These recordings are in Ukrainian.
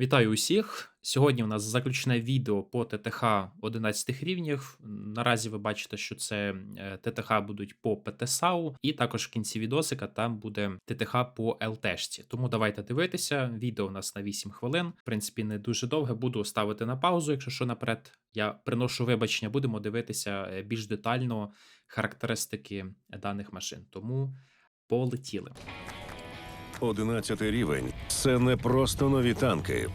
Вітаю усіх! Сьогодні у нас заключне відео по ТТХ 11 рівнях. Наразі ви бачите, що це е, ТТХ будуть по ПТСАУ, і також в кінці відосика там буде ТТХ по ЛТшці. Тому давайте дивитися. Відео у нас на 8 хвилин. В принципі, не дуже довге. Буду ставити на паузу, якщо що наперед. Я приношу вибачення, будемо дивитися е, більш детально характеристики даних машин. Тому полетіли. 11 рівень це не просто нові танки,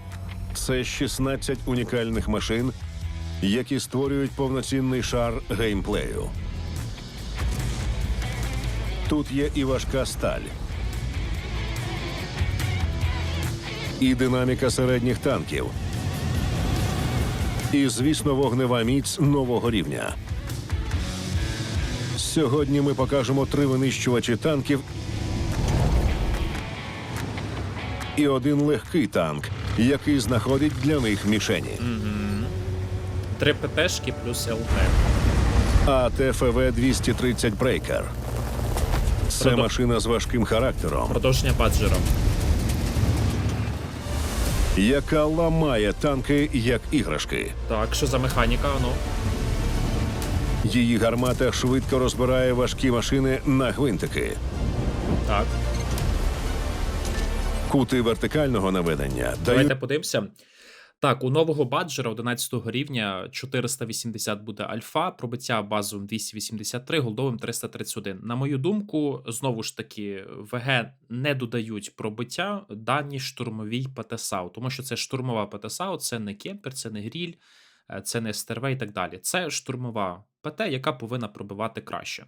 це 16 унікальних машин, які створюють повноцінний шар геймплею. Тут є і важка сталь, і динаміка середніх танків, і, звісно, вогнева міць нового рівня. Сьогодні ми покажемо три винищувачі танків і один легкий танк, який знаходить для них мішені. Три ПТшки плюс ЛТ. АТФВ 230 Брейкер. Це Продов- машина з важким характером, Продовження баджера. яка ламає танки як іграшки. Так, що за механіка? Ну. Її гармата швидко розбирає важкі машини на гвинтики. Так. Кути вертикального наведення Давайте подивимося. Так, у нового баджера 11 рівня 480 буде альфа, пробиття базовим 283, голдовим 331. На мою думку, знову ж таки, ВГ не додають пробиття дані штурмовій ПТСАУ, тому що це штурмова ПТСАУ, це не кемпер, це не гріль, е, це не стерве і так далі. Це штурмова ПТ, яка повинна пробивати краще.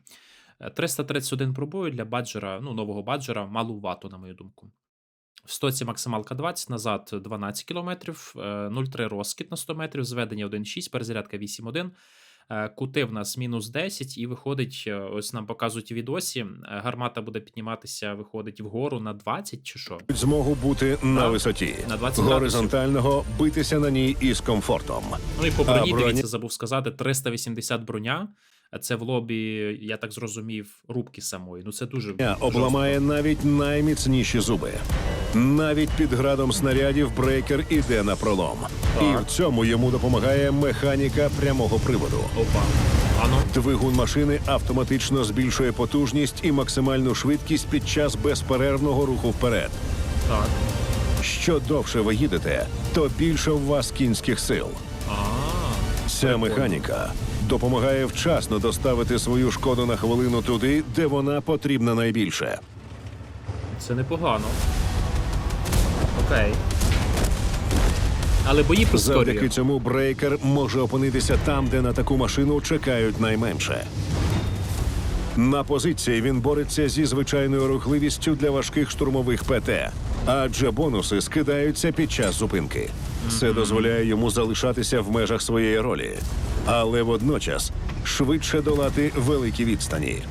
Е, 331 пробою для баджера, ну, нового баджера, малувато, на мою думку. В стоці максималка 20, назад 12 км, 0,3 розкид на 100 метрів, зведення 1,6, перезарядка 8,1. е, Кути в нас мінус 10, і виходить, е, ось нам показують у відосі, е, гармата буде підніматися, виходить вгору на 20 чи що? змогу бути на Так. висоті, На 20 горизонтального битися на ній із комфортом. Ну і по броні, броня? дивіться, забув сказати, 380 броня. А Це в лобі, я так зрозумів, рубки самої. Ну це дуже жорстко. Обламає навіть найміцніші зуби. Навіть під градом снарядів брейкер іде на пролом. Так. І в цьому йому допомагає механіка прямого приводу. Опа. Ану. Двигун машини автоматично збільшує потужність і максимальну швидкість під час безперервного руху вперед. Так. Що довше ви їдете, то більше в вас кінських сил. А. Ця механіка допомагає вчасно доставити свою шкоду на хвилину туди, де вона потрібна найбільше. Це непогано. Окей. Але бої Завдяки прискорює. цьому брейкер може опинитися там, де на таку машину чекають найменше. На позиції він бореться зі звичайною рухливістю для важких штурмових ПТ, адже бонуси скидаються під час зупинки. Це дозволяє йому залишатися в межах своєї ролі, але водночас швидше долати великі відстані.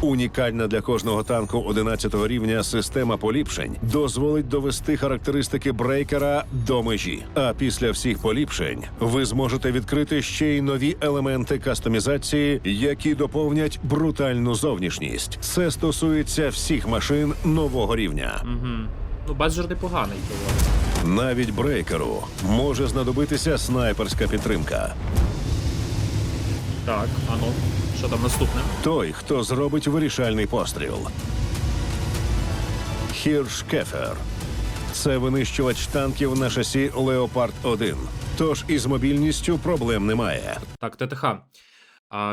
Унікальна для кожного танку 11 рівня система поліпшень дозволить довести характеристики брейкера до межі. А після всіх поліпшень ви зможете відкрити ще й нові елементи кастомізації, які доповнять брутальну зовнішність. Це стосується всіх машин нового рівня. Угу. Ну, баджер непоганий доволі. Навіть брейкеру може знадобитися снайперська підтримка. Так, ану. Що там наступне? Той, хто зробить вирішальний постріл. Хіршкефер. Це винищувач танків на шасі Леопард 1. Тож із мобільністю проблем немає. Так, ТТХ.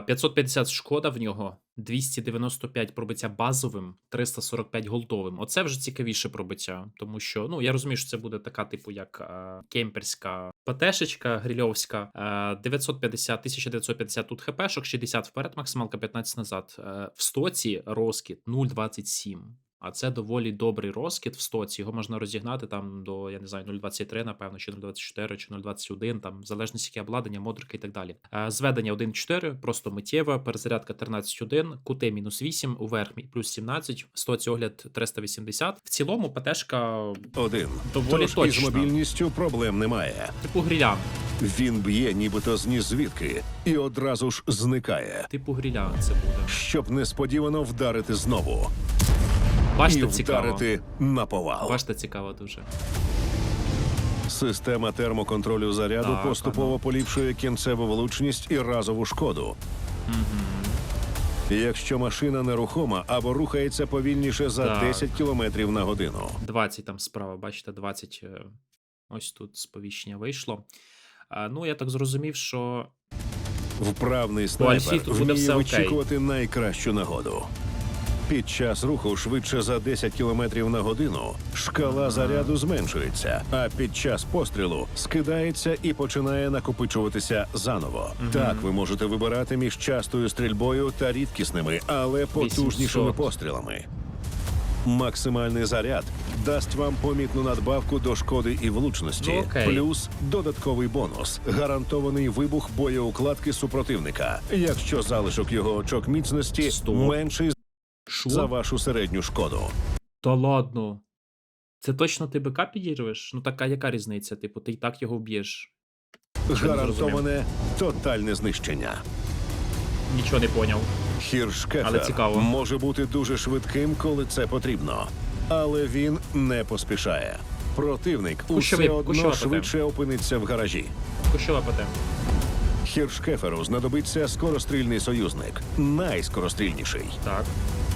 550 шкода в нього, 295 пробиття базовим, 345 голдовим. Оце вже цікавіше пробиття, тому що ну я розумію, що це буде така, типу, як е, кемперська ПТшечка грильовська. е, 950, 1950 тут хпшок, 60 вперед, максималка 15 назад. Е, в стоці розкіт 0,27. А це доволі добрий розкид в стоці. Його можна розігнати там до, я не знаю, 0,23, напевно, чи 0,24, чи 0,21, там, в залежності яке обладнання, модрика і так далі. Е, Зведення 1,4, просто миттєва, перезарядка 13,1, кути мінус 8, уверх плюс 17, стоці огляд 380. В цілому ПТшка Один. Доволі Тож із точно. мобільністю проблем немає. типу гріля. Він б'є, нібито з ні звідки, і одразу ж зникає, Типу гріля це буде. щоб несподівано вдарити знову Бачите, і цікаво. вдарити на повал. Бачите, цікаво дуже. Система термоконтролю заряду Так, поступово ага. поліпшує кінцеву влучність і разову шкоду. Якщо машина нерухома або рухається повільніше за Так. 10 км на годину. 20 там справа, бачите, 20 е, ось тут сповіщення вийшло. А, ну, я так зрозумів, що Вправний Альфі снайпер тут буде вміє все окей. вичікувати найкращу нагоду. Під час руху швидше за 10 км на годину шкала заряду зменшується, а під час пострілу скидається і починає накопичуватися заново. Так ви можете вибирати між частою стрільбою та рідкісними, але потужнішими 800. пострілами. Максимальний заряд дасть вам помітну надбавку до шкоди і влучності, Ну, окей. плюс додатковий бонус гарантований вибух боєукладки супротивника, якщо залишок його очок міцності Стоп. менший що? за вашу середню шкоду. Та ладно. Це точно ти БК підірвеш? Ну така яка різниця? Типу, ти і так його вб'єш. Гарантоване тотальне знищення. Нічого не поняв. Але Хіршкефер цікаво. може бути дуже швидким, коли це потрібно, але він не поспішає. Противник Кущовий- усе одно кущова швидше опиниться в гаражі. Кущова ПТ. Хіршкеферу знадобиться скорострільний союзник, найскорострільніший Так.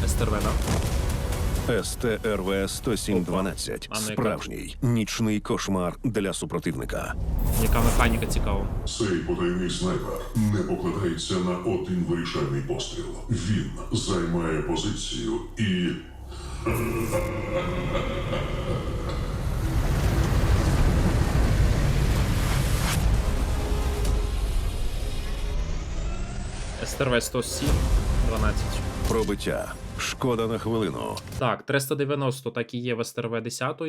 СТРВ, да? СТРВ 10712 А ну, яка? Справжній нічний кошмар для супротивника. Яка механіка цікава. Цей потайний снайпер не покладається на один вирішальний постріл. Він займає позицію і СТРВ 107, 12. Пробиття. Шкода на хвилину. Так, 390 так і є в СТРВ 10,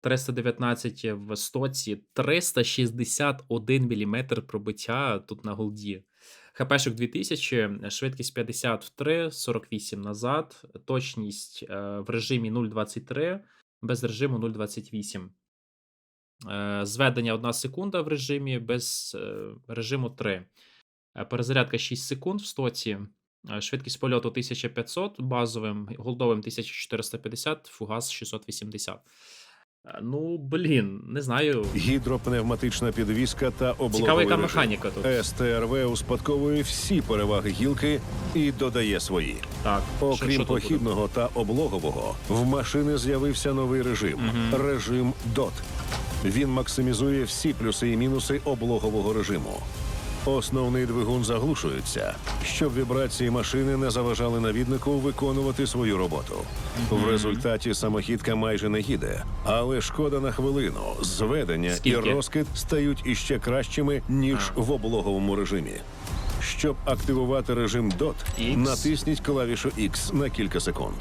319 є в стоці, 361 мм пробиття тут на голді. ХПшок 2000, швидкість 53, 48 назад, точність е, в режимі 0.23, без режиму 0.28. Е, Зведення 1 секунда в режимі, без е, режиму 3. Е, Перезарядка 6 секунд в стоці. Е, Швидкість польоту 1500 базовим, голдовим 1450, фугас 680. Е, Ну, блін, не знаю. Гідропневматична підвіска та облоговий Цікава, яка режим. механіка тут. СТРВ успадковує всі переваги гілки і додає свої. Так, Окрім що буде? похідного та облогового, в машини з'явився новий режим режим DOT. Він максимізує всі плюси і мінуси облогового режиму. Основний двигун заглушується, щоб вібрації машини не заважали навіднику виконувати свою роботу. В результаті самохідка майже не їде, але шкода на хвилину, зведення і розкид стають іще кращими ніж в облоговому режимі. Щоб активувати режим DOT, натисніть клавішу X на кілька секунд.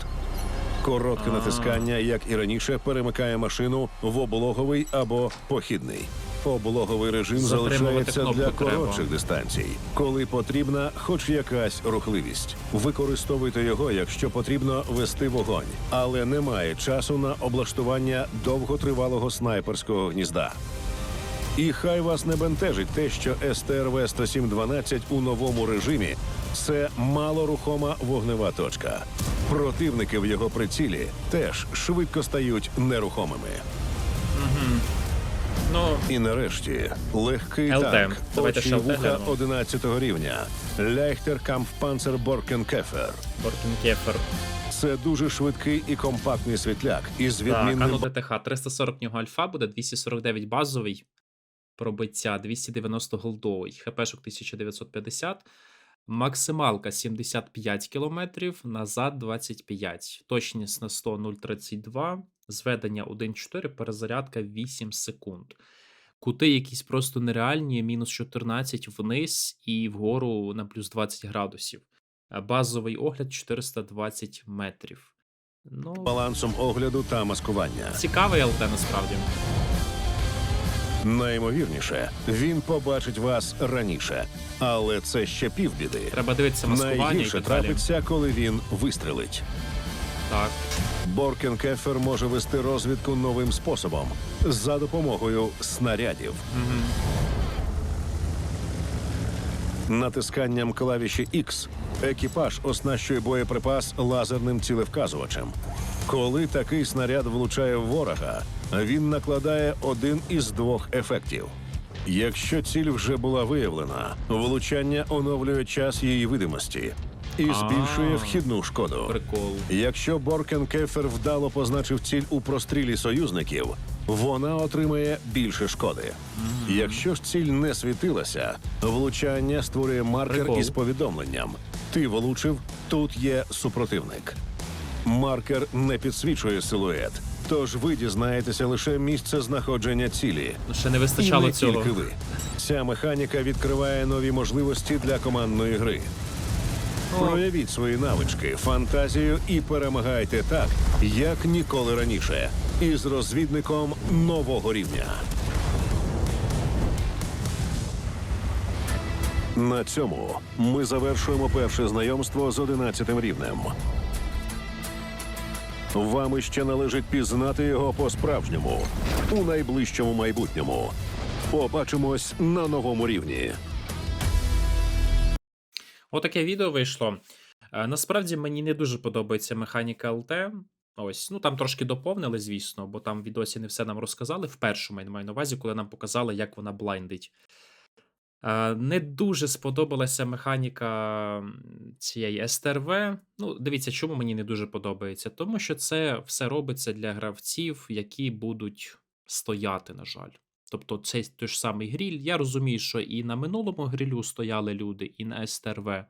Коротке натискання, як і раніше, перемикає машину в облоговий або похідний. Облоговий режим залишається для треба. коротших дистанцій, коли потрібна хоч якась рухливість. Використовуйте його, якщо потрібно вести вогонь, але немає часу на облаштування довготривалого снайперського гнізда. І хай вас не бентежить те, що СТРВ 10712 у новому режимі це малорухома вогнева точка. Противники в його прицілі теж швидко стають нерухомими. Ну, І нарешті легкий LT. танк, Давайте очі ще LT вуха глянемо. 11 рівня. Leichter Kampfpanzer Borkenkäfer. Боркінкефер. Це дуже швидкий і компактний світляк із Так, відмінним ану ДТХ. 340 в нього альфа буде, 249 базовий. Пробиття 290 голдовий. ХПшок 1950. Максималка 75 км, назад 25. Точність на 100 0,32. Зведення 1,4, перезарядка 8 секунд. Кути якісь просто нереальні, мінус 14 вниз і вгору на плюс 20 градусів. Е, Базовий огляд 420 метрів. Ну, балансом огляду та маскування. цікавий ЛТ насправді. Наймовірніше, він побачить вас раніше, але це ще півбіди. Треба дивитися маскування і Найгірше так далі. трапиться, коли він вистрелить. Так. Боркенкефер може вести розвідку новим способом за допомогою снарядів. Натисканням клавіші X екіпаж оснащує боєприпас лазерним цілевказувачем. Коли такий снаряд влучає в ворога, Він накладає один із двох ефектів. Якщо ціль вже була виявлена, влучання оновлює час її видимості і збільшує вхідну шкоду. Прикол. Якщо Боркен-Кефер вдало позначив ціль у прострілі союзників, вона отримає більше шкоди. Якщо ж ціль не світилася, влучання створює маркер Прикол. із повідомленням: ти влучив, тут є супротивник. Маркер не підсвічує силует, тож ви дізнаєтеся лише місце знаходження цілі. Ну, ще не І вистачало не цього. тільки ви. Ця механіка відкриває нові можливості для командної гри. Проявіть свої навички, фантазію і перемагайте так, як ніколи раніше, із розвідником нового рівня. На цьому ми завершуємо перше знайомство з 11 рівнем. Вам іще належить пізнати його по-справжньому у найближчому майбутньому. Побачимось на новому рівні. Отаке відео вийшло. Е, Насправді мені не дуже подобається механіка ЛТ. Ось, ну там трошки доповнили, звісно, бо там в відосі не все нам розказали. В першому я маю на увазі, коли нам показали, як вона блайндить. Е, Не дуже сподобалася механіка цієї СТРВ. Ну, дивіться, чому мені не дуже подобається. Тому що це все робиться для гравців, які будуть стояти, на жаль. Тобто, цей той ж самий гріль. Я розумію, що і на минулому грілю стояли люди, і на СТРВ,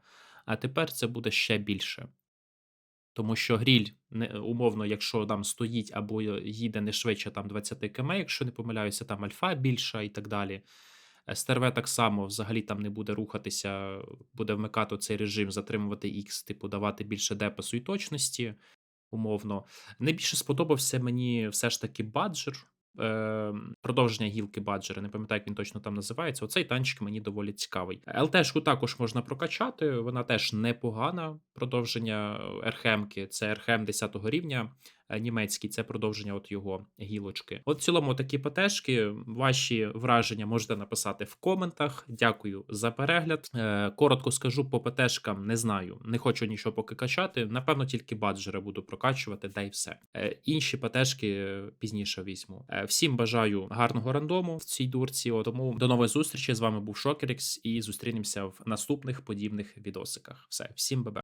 а тепер це буде ще більше. Тому що гріль, умовно, якщо там стоїть або їде не швидше там 20 км, якщо не помиляюся, там альфа більша і так далі. СТРВ так само взагалі там не буде рухатися, буде вмикати цей режим, затримувати X, типу, давати більше депасу і точності, умовно. Найбільше сподобався мені все ж таки баджер. Е, продовження гілки баджера, не пам'ятаю, як він точно там називається. Оцей танчик мені доволі цікавий. ЛТшку також можна прокачати, вона теж непогана. Продовження РХМки, це РХМ 10 рівня. Е, Німецький це продовження от його гілочки. От в цілому такі ПТшки. Ваші враження можете написати в коментах. Дякую за перегляд. Е, коротко скажу по ПТшкам, не знаю, не хочу нічого поки качати. Напевно, тільки баджера буду прокачувати, да й все. Е, інші ПТшки пізніше візьму. Всім бажаю гарного рандому в цій дурці. Тому до нової зустрічі. З вами був Шокерікс і зустрінемося в наступних подібних відосиках. Все, всім бабе.